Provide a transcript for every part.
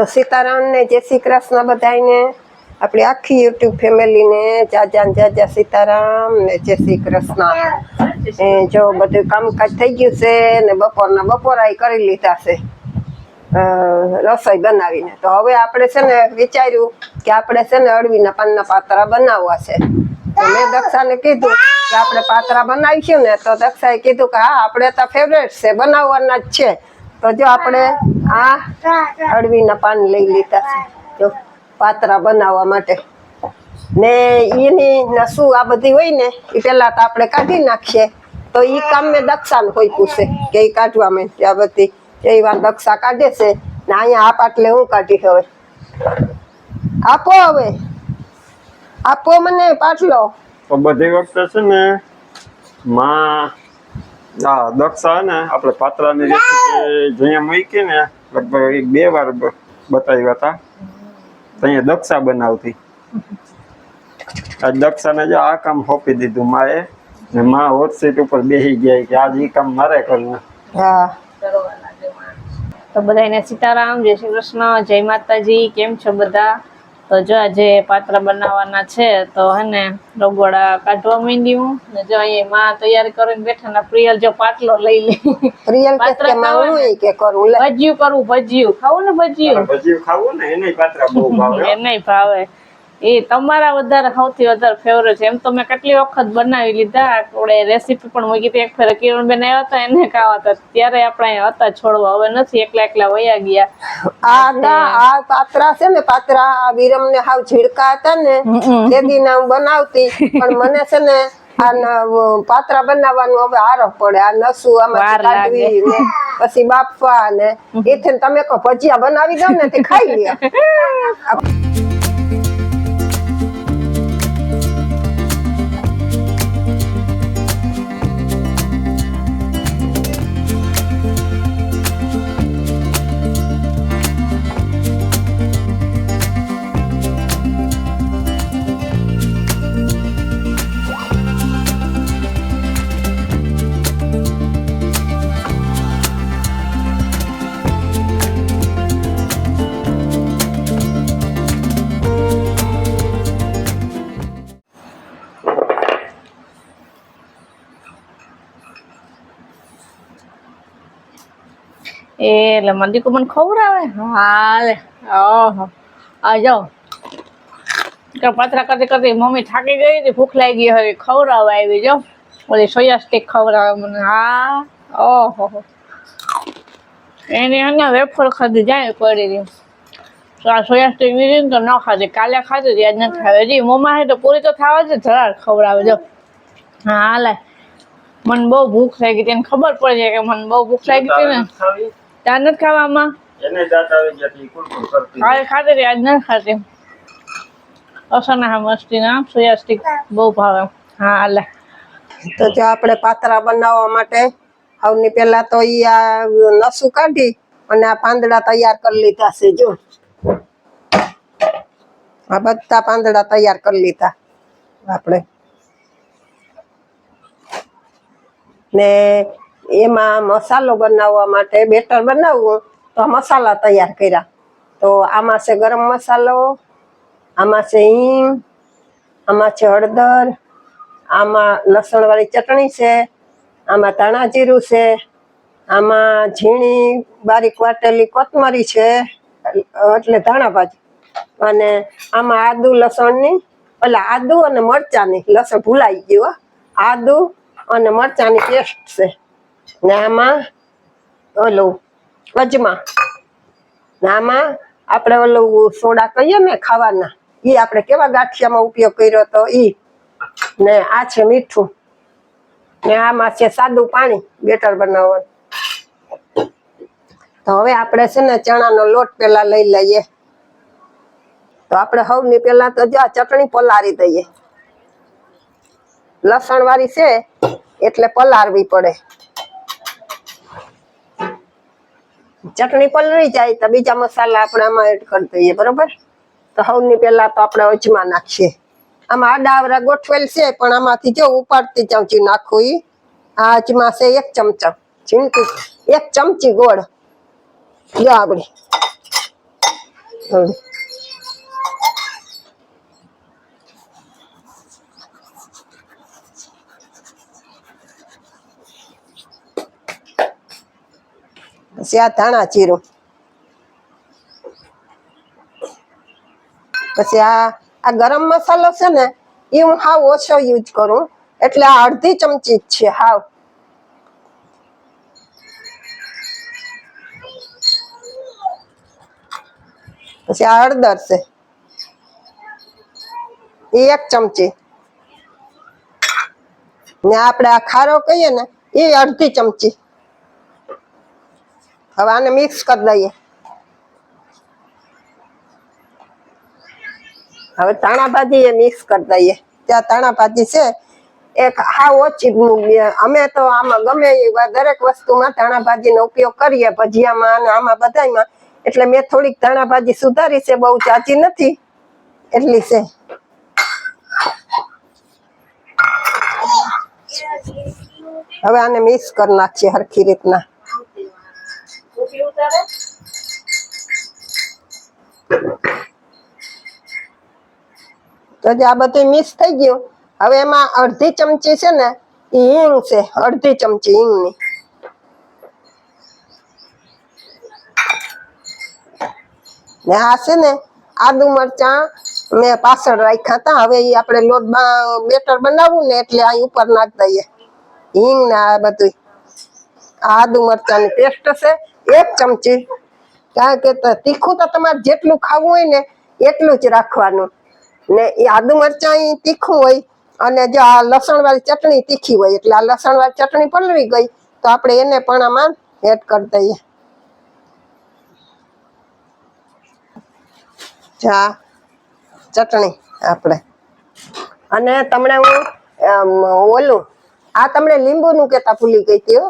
તો સીતારામ ને જય શ્રી કૃષ્ણ બધાને આપણી આખી યુટ્યુબ ફેમિલીને, જાજા જાજા સીતારામ ને જય શ્રી કૃષ્ણ. જો બધું કામકાજ થઈ ગયું છે ને બપોરના બપોરાય કરી લીધા છે. રસોઈ બનાવીને. તો હવે આપણે છે ને વિચાર્યું કે આપણે છે ને અળવીના પાનના પાતરા બનાવવા છે. તો મેં દક્ષાને કીધું કે આપણે પાતરા બનાવીશું ને, તો દક્ષાએ કીધું કે હા, આપણે તો ફેવરેટ છે, બનાવવાના જ છે. તો જો આપણે આ અળવીના પાન લઈ લીધા છે. જો પાતરા બનાવવા માટે. ને એની શું આ બધી હોય ને, એ પેલા તો આપણે કાઢી નાખીએ. તો એ કામ મેં દક્ષાને કોઈ પૂછે કે એ કાઢવા મેં આ બધી. એ વાર દક્ષા કાઢે છે ને અહીંયા આ પાટલે હું કાઢી હવે. આપો હવે. આપો મને પાટલો બધી વખતે છે ને, માં આ દક્ષા હે ને આપણે પાત્રાની રેસીપી જ્યાં મૂકી ને લગભગ એક બે વાર બતાવ્યા હતા. ત્યાં દક્ષા બનાવતી. આ દક્ષાને જો આ કામ સોંપી દીધું માએ ને માં હોટ સીટ ઉપર બેસી ગયા કે આજ એ કામ મારે કરવું. હા. તો બધાને સીતારામ જય શ્રી કૃષ્ણ જય માતાજી કેમ છો બધા? તો જો આજે પાત્ર બનાવવાના છે તો હે ને રગોડા કાઢવા માંડી હું ને જો અહીંયા માં તૈયારી કરીને બેઠા ને પ્રિયલ જો પાટલો લઈ લે. પ્રિયલ કે પાતરા કે કરું? લે. ભજીયું કરવું ભજીયું. ખાવું ને ભજીયું? ભજીયું ખાવું ને એને પાત્ર બહુ ભાવે. એ નહીં ભાવે. એ તમારા વધારે સૌથી વધારે ફેવરેટ છે. એમ તો મેં કેટલી વખત બનાવી લીધા. આપણે રેસીપી પણ મૂકી હતી. એક ફેર કિરણબેન આવ્યા હતા એને ખાવા ત્યારે આપણે હતા છોડવા. હવે નથી. એકલા એકલા વયા ગયા. આ આ પાત્રા છે ને પાત્રા આ વિરમ ને હાવ ઝીડકા હતા ને તે દી હું બનાવતી. પણ મને છે ને પાત્રા બનાવવાનું હવે આરફ પડે. આ નસું આમાં. કાઢવી ને પછી બાફવા ને. એથી તમે કહો ભજીયા બનાવી દો ને તે ખાઈ લ્યો. એટલે મંદિર મને ખવડાવે હાલે ઓહો. આ જાઓ પાત્રા કરતી કરતી મમ્મી થાકી ગઈ હતી, ભૂખ લાગી ગઈ હવે ખવડાવવા આવી જો. ઓલી સોયા સ્ટીક ખવડાવે મને. હા, ઓહો. એની એને વેફર ખાધી, જાય પડી તો આ સોયા સ્ટીક લીધી તો ન ખાધી, કાલે ખાધી હતી, આજ નથી ખાવી હજી મમ્મા હે તો પૂરી તો થવા છે જરા ખવડાવે જો. હાલે મને બહુ ભૂખ લાગી હતી, એને ખબર પડી જાય કે મને બહુ ભૂખ લાગી હતી ને. ખાવી ત્યાં નથી ખાવામાં? એને દાંત આવી ગયા હતી કુરકુર કરતી. હા ખાતે આજ નથી ખાતે અસના હા મસ્તી ના સોયા સ્ટીક બહુ ભાવે. હા આલે. તો જો આપણે પાતરા બનાવવા માટે સૌની પહેલા તો ઈ આ નસું કાઢી અને આ પાંદડા તૈયાર કરી લીધા છે જો. આ બધા પાંદડા તૈયાર કરી લીધા આપણે. ને એમાં મસાલો બનાવવા માટે બેટર બનાવવું તો મસાલા તૈયાર કર્યા. તો આમાં છે ગરમ મસાલો, આમાં છે હિંગ, આમાં છે હળદર, આમાં લસણ વાળી ચટણી છે, આમાં ધાણા જીરું છે, આમાં ઝીણી બારીક વાટેલી કોથમરી છે, એટલે ધાણા ભાજી. અને આમાં આદુ, લસણની એટલે આદુ અને મરચાની, લસણ ભૂલાઈ ગયું. આદુ અને મરચાની પેસ્ટ છે. ને ઓલું, અજમા. ને આપણે ઓલું સોડા કહીએ ને ખાવાના એ આપણે કેવા ગાંઠિયામાં ઉપયોગ કર્યો હતો ઈ? ને આ છે મીઠું. ને આમાં છે સાદું પાણી, બેટર બનાવવાનું. તો હવે આપણે છે ને ચણાનો લોટ પેલા લઈ લઈએ. તો આપણે સૌની પેલા તો જો ચટણી પલારી દઈએ. લસણ વાળી છે, એટલે પલારવી પડે. ચટણી પલળી જાય તો બીજા મસાલા આપણે આમાં એડ કરી દઈએ, બરોબર? તો સૌની પહેલા તો આપણે અજમા નાખીએ. આમાં આડા આવરા ગોઠવેલ છે, પણ આમાંથી જો ઉપાડતી ચમચી નાખું એ આ અજમા છે એક ચમચા ચીમકી એક ચમચી ગોળ. જો આપણી હળદી આ ધાણા જીરું. પછી આ આ ગરમ મસાલો છે ને એ હું હાવ ઓછો યુઝ કરું. એટલે આ અડધી ચમચી જ છે હાવ. પછી આ હળદર છે. એ એક ચમચી. ને આપણે આ ખારો કહીએ ને એ અડધી ચમચી. હવે આને મિક્સ કરી દઈએ. હવે તાણાભાજી એ મિક્સ કરી દઈએ. ત્યાં તાણાભાજી છે, એક હા ઓછી. અમે તો આમાં ગમે દરેક વસ્તુમાં ધાણા ભાજીનો ઉપયોગ કરીએ, ભજીયામાં અને આમાં બધામાં એટલે મેં થોડીક ધાણાભાજી સુધારી છે, બહુ ચાચી નથી. એટલી છે. હવે આને મિક્સ કરી નાખીએ હરખી રીતના. તો જે આ બધું મિક્સ થઈ ગયું, હવે એમાં અડધી ચમચી છે ને ઈ હિંગ છે, અડધી ચમચી હિંગની. ને આ છે ને, આદુ મરચાં મેં પાછળ રાખ્યા હતા, હવે ઈ આપણે લોટ બેટર બનાવવું ને એટલે અહીં ઉપર નાખી દઈએ. હિંગ ને આ બધું આ આદુ મરચાંની પેસ્ટ છે એક ચમચી. કારણ કે તીખું તો તમારે જેટલું ખાવું હોય ને એટલું જ રાખવાનું. ને એ આદુ મરચાં તીખું હોય અને જો આ લસણ વાળી ચટણી તીખી હોય, એટલે આ લસણ વાળી ચટણી પલળી ગઈ, તો આપણે એને પણ આમાં એડ કરી દઈએ. જા, ચટણી આપણે. અને તમને હું ઓલું, આ તમને લીંબુનું કહેતા ભૂલી ગઈ હતી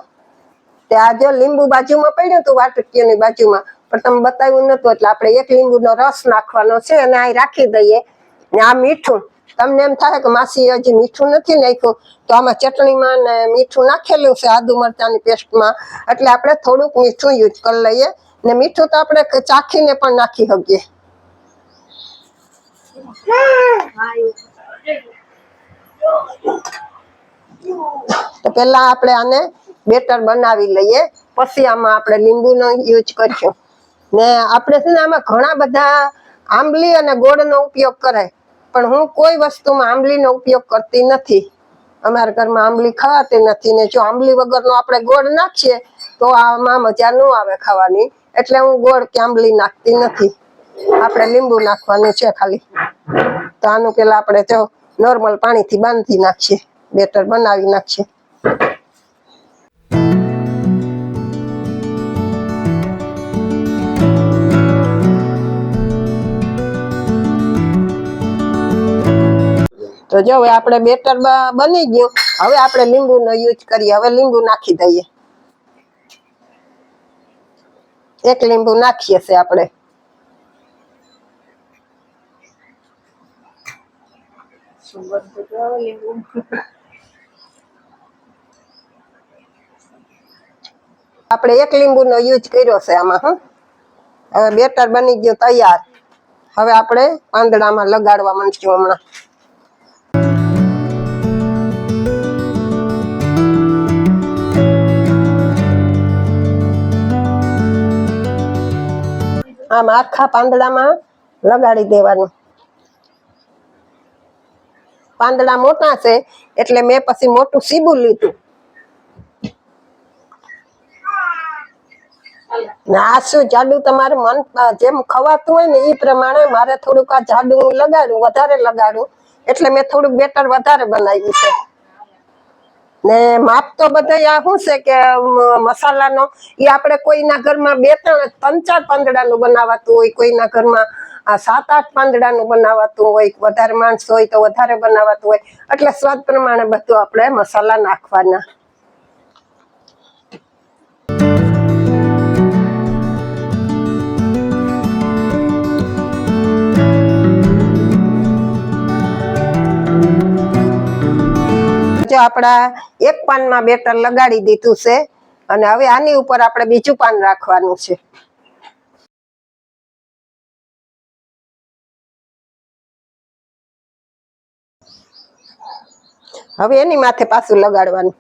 તે આ લીંબુ બાજુમાં પડ્યું હતું, વાટકીઓની બાજુમાં. પણ તમે બતાવ્યું નતું એટલે આપણે એક લીંબુનો રસ નાખવાનો છે અને આ રાખી દઈએ. ને આ મીઠું, તમને એમ થાય કે માસી હજી મીઠું નથી નાખ્યું, તો આમાં ચટણીમાં મીઠું નાખેલું છે આદુ મરચાની પેસ્ટમાં. એટલે આપણે થોડુંક મીઠું યુઝ કરી લઈએ. ને મીઠું તો આપણે ચાખીને પણ નાખી શકીએ. તો પહેલા આપણે આને બેટર બનાવી લઈએ. પછી આમાં આપણે લીંબુનો યુઝ કરીશું. ને આપણે છે ને આમાં ઘણા બધા આંબલી અને ગોળનો ઉપયોગ કરાય પણ હું કોઈ વસ્તુમાં આંબલીનો ઉપયોગ કરતી નથી. અમારા ઘરમાં આંબલી ખાવાતી નથી ને જો આંબલી વગરનો આપણે ગોળ નાખીએ, તો આમાં મજા ન આવે ખાવાની. એટલે હું ગોળ કે આંબલી નાખતી નથી. આપણે લીંબુ નાખવાનું છે ખાલી. તો આનું પેલા આપણે જો નોર્મલ પાણીથી બાંધી નાખીએ. બેટર બનાવી નાખીએ. તો જો હવે આપણે બેટર બ- બની ગયું હવે આપણે લીંબુનો યુઝ કરીએ. હવે લીંબુ નાખી દઈએ. એક લીંબુ નાખીએ છે આપણે. આપણે એક લીંબુનો યુઝ કર્યો છે આમાં હં. હવે બેટર બની ગયું તૈયાર. હવે આપણે પાંદડામાં લગાડવા માંડશું હમણાં. આમ આખા પાંદડામાં લગાડી દેવાનું. પાંદડા મોટા છે, એટલે મેં પછી મોટું સીબું લીધું. જાડું તમારે મન, જેમ ખવાતું હોય ને એ પ્રમાણે મારે થોડુંક આ જાડુ લગાડું વધારે લગાડું એટલે મેં થોડુંક બેટર વધારે બનાવ્યું છે. ને માપ તો બધા શું છે કે મસાલાનો? એ આપણે કોઈના ઘરમાં બે ત્રણ ત્રણ ચાર પાંદડાનું બનાવાતું હોય, કોઈના ઘરમાં, આ સાત આઠ પાંદડાનું બનાવાતું હોય વધારે માણસ હોય તો વધારે બનાવાતું હોય. એટલે સ્વાદ પ્રમાણે બધું આપણે મસાલા નાખવાના. જ આપણા એક પાનમાં બેટર લગાડી દીધું છે, અને હવે આની ઉપર આપણે બીજું પાન રાખવાનું છે. હવે એની માથે પાછું લગાડવાનું.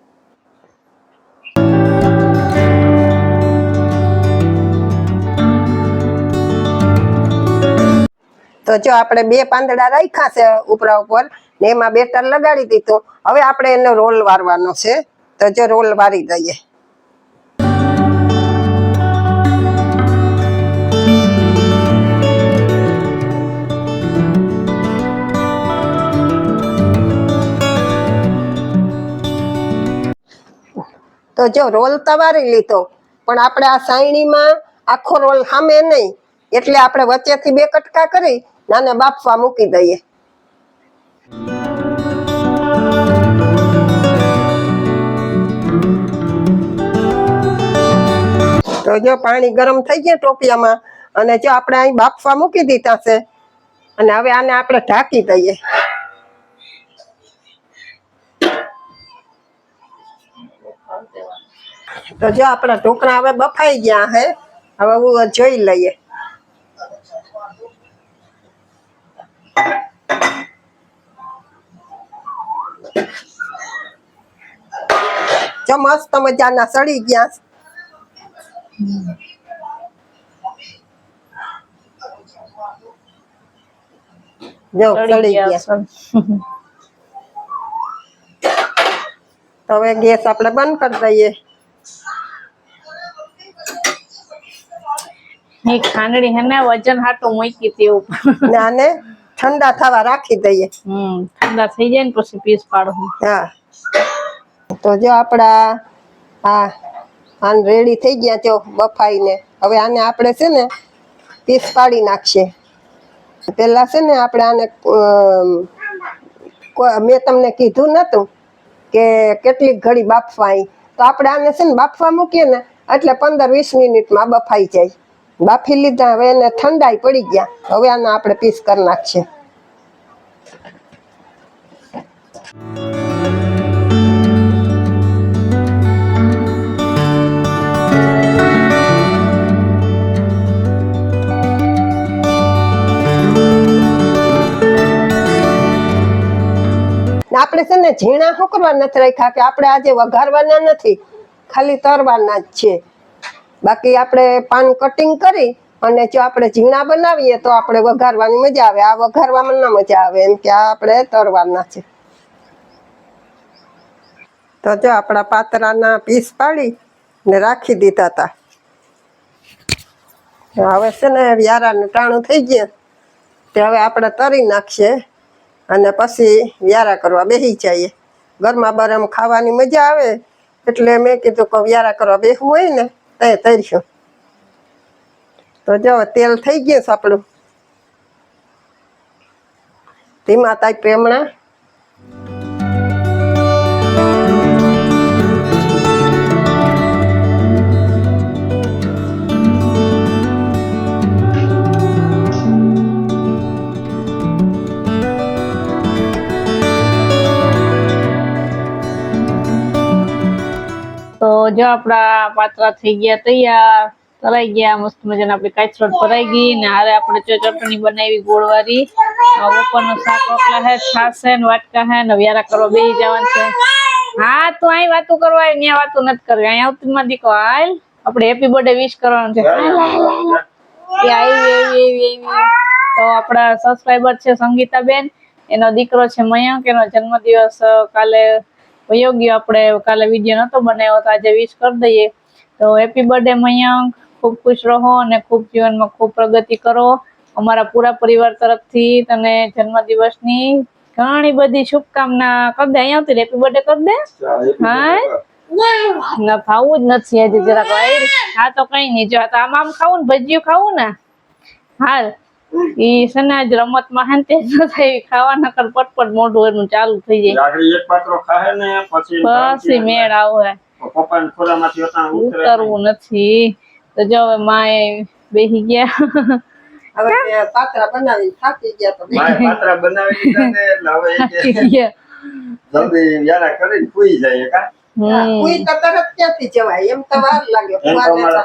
તો જો આપણે બે પાંદડા રાખ્યા છે ઉપરા ઉપર ને એમાં બેટર લગાડી દીધું. હવે આપણે એનો રોલ વારવાનો છે. તો જો રોલ વારી દઈએ. તો જો રોલ તવારી લીધો. પણ આપણે આ સાયણીમાં આખો રોલ સામે નહીં. એટલે આપણે વચ્ચેથી બે કટકા કરી નાને બાફવા મૂકી દઈએ. તો જો પાણી ગરમ થઈ ગયા ટોપિયામાં, અને જો આપણે અહીં બાફવા મૂકી દીધા છે, અને હવે આને આપણે ઢાંકી દઈએ. તો જો આપણા ઢોકળા હવે બફાઈ ગયા હે, હવે હું જોઈ લઈએ. જો મસ્ત મજાના સડી ગયા. જો સડી ગયા ગયા. તો હવે ગેસ આપણે બંધ કરી દઈએ. ખાંડણી હે ને વજન હાટું મૂકી હતી ઉપર ને ઠંડા થવા રાખી દઈએ. હમ ઠંડા થઈ જાય ને પછી પીસ પાડું. હા. તો જો આપણા હા આન રેડી થઈ ગયા જો બફાઈને. હવે આને આપણે છે ને પીસ પાડી નાખશે પેલા છે ને આપણે આને મેં તમને કીધું નતું કે કેટલીક ઘડી બાફવાય. તો આપણે આને છે ને બાફવા મૂકીએ ને, એટલે પંદર વીસ મિનિટમાં બફાઈ જાય. બાફી લીધા હવે એને ઠંડાઈ પડી ગયા. હવે આને આપણે પીસ કરી નાખશે આપણે છે ને ઝીણા શું કરવા નથી રાખ્યા કે આપણે આજે વઘારવાના નથી? ખાલી તરવાના જ છે. બાકી આપણે પાન કટિંગ કરી અને જો આપણે ઝીણા બનાવીએ તો આપણે વઘારવાની મજા આવે. આ વઘારવામાં ના મજા આવે એમ કે આ આપણે તરવાના છે. તો જો આપણા પાતરાના પીસ પાડી ને રાખી દીધા હતા હવે છે ને વ્યારાનું ટાણું થઈ ગયા. તે હવે આપણે તરી નાખીએ. અને પછી વ્યારા કરવા બેસી જઈએ. ગરમા બરમ ખાવાની મજા આવે, એટલે મેં કીધું કે વ્યારા કરવા બેસવું હોય ને, તે તરીશું. તો જો, તેલ થઈ ગયું છે આપણું. ધીમા તાઈ પ્રેમણા જો આપણા પાત્રા થઈ ગયા તૈયાર તરાઈ ગયા મસ્ત મજાના આપણી કાચરોટ ભરાઈ ગઈ ને હારે આપણે જો ચટણી બનાવી ગોળવારી. બપોરનું શાક રોટલા હે છાશ ને વાટકા હે ને વ્યારા કરવા બેસી જવાનું છે. હા તું અહીં વાતું કરવા અહીંયા વાતો નથી કરવી. અહીં આવતી માં દીકો હાલ. આપણે હેપી બર્થડે વિશ કરવાનું છે. તો આપણા સબસ્ક્રાઈબર છે સંગીતાબેન. એનો દીકરો છે મયંક. એનો જન્મદિવસ કાલે વયો ગયો આપણે કાલે વીડિયો નતો બનાવ્યો તો આજે વિશ કરી દઈએ. તો હેપી બર્થડે મયંક. ખૂબ ખુશ રહો અને ખૂબ જીવનમાં ખૂબ પ્રગતિ કરો. અમારા પૂરા પરિવાર તરફથી તને જન્મદિવસની ઘણી બધી શુભકામના કરી દે. અહીંયા આવતી હેપી બર્થડે કરી દે. હા? ના ખાવું જ નથી આજે જરાક. હા તો કઈ નહીં. જો આમ આમ ખાવું ને ભજીયું ખાવું ને? હાલ. ઈ સનાજ રમતમાં રમતમાં હે તે ન થાય ખાવાના કર પટપટ મોઢું એનું ચાલુ થઈ જાય. આગળ એક પાત્રો ખાહે ને પછી પછી મેળ આવે. પપ્પા ને ખોરા માંથી ઉતરવું નથી. તો જો હવે માએ બેહી ગયા. હવે પાત્રા બનાવીને થાકી ગયા તો માએ પાત્રા બનાવી દીધા ને એટલે હવે એ જલ્દી યારા કરીને સુઈ જાય કા હમ. કોઈ તો તરત ક્યાંથી જવાય? એમ તો વાર લાગે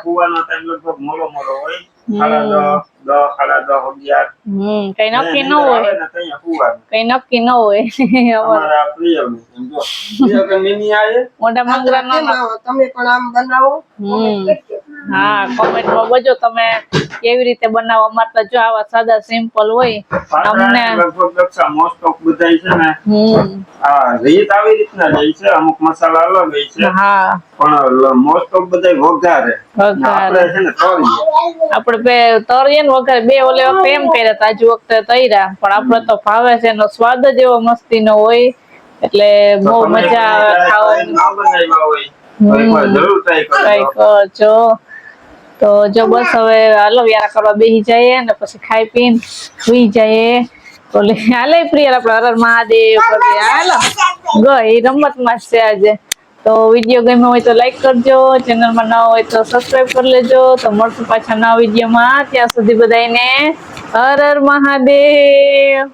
કુવાનો ટાઈમ લગભગ મોડો મોડો હોય. સાડા દસ દસ સાડા દસ અગિયાર. હમ કઈ નક્કી ન હોય. કઈ નક્કી ન હોય. અમારે. પ્રિય મોટા મંગરા તમે પણ આમ બનાવો? હમ. હા કોમેન્ટમાં બજો તમે કેવી રીતે બનાવો. અમારે તો જો આવા સાદા સિમ્પલ હોય અમને લગભગ મોસ્ટ ઓફ બધાય છે ને. હા રીત આવી રીતના જાય છે. અમુક મસાલા અલગ હોય છે. હા. પણ મોસ્ટ ઓફ બધાય વઘારે. આપણે છે ને તળીએ. આપણે બે તરીએ ને વગર બે ઓલે વખતે એમ કર્યા હતા આજુ વખતે તૈરા પણ આપણે તો ભાવે છે એનો સ્વાદ જ એવો મસ્તીનો હોય. એટલે બહુ મજા આવે ખાવાની. ના જરૂર ટ્રાય કરજો. તો જો બસ હવે હાલો વ્યારા કરવા બેસી જઈએ ને પછી ખાઈ પીને સુઈ જઈએ. ઓલે, હાલે પ્રિય આપણે હરર મહાદેવ હાલો. ગઈ રમતમાં છે આજે. તો વીડિયો ગમ્યો હોય તો લાઈક કરજો, ચેનલમાં ન હોય તો સબસ્ક્રાઇબ કરી લેજો. તો મળશું પાછા નવા વિડીયોમાં. ત્યાં સુધી બધાને હર હર મહાદેવ.